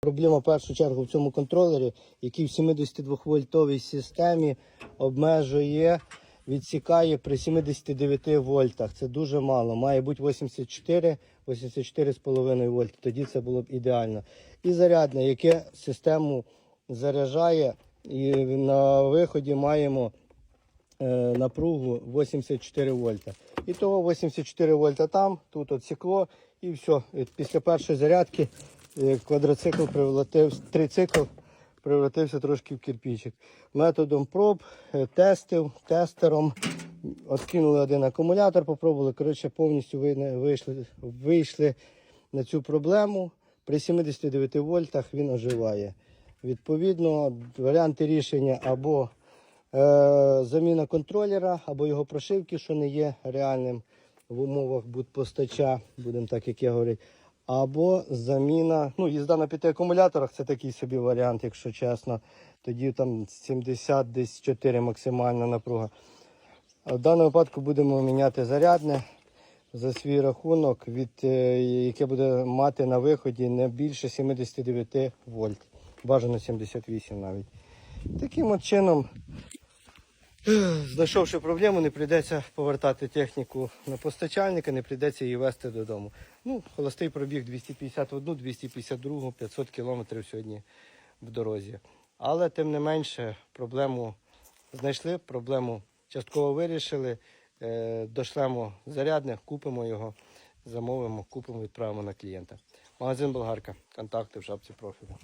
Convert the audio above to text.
Проблема в першу чергу в цьому контролері, який в 72 вольтовій системі обмежує, відсікає при 79 вольтах. Це дуже мало. Має бути 84, 84,5 вольт. Тоді це було б ідеально. І зарядне, яке систему заряджає, і на виході маємо е, напругу 84 вольта. І того 84 вольта там, тут отсікло, і все. Після першої зарядки квадроцикл превратив, трицикл превратився трошки в кирпичик. Методом проб, е, тестів, тестером. Откинули один акумулятор, попробували. Коротше, повністю вийшли, вийшли на цю проблему. При 79 вольтах він оживає. Відповідно, варіанти рішення або е, заміна контролера, або його прошивки, що не є реальним в умовах будпостача, будемо так, як я говорю, або заміна, ну, їзда на п'яти акумуляторах це такий собі варіант, якщо чесно. Тоді там 70 десь 4 максимальна напруга. В даному випадку будемо міняти зарядне за свій рахунок, від, е, яке буде мати на виході не більше 79 вольт. Бажано 78 навіть. Таким от чином, знайшовши проблему, не прийдеться повертати техніку на постачальника, не прийдеться її везти додому. Ну, холостий пробіг 251, 252, 500 кілометрів сьогодні в дорозі. Але тим не менше проблему знайшли, проблему частково вирішили. Е, Дошлемо зарядне, купимо його, замовимо, купимо, відправимо на клієнта. Магазин Болгарка. Контакти в шапці профілю.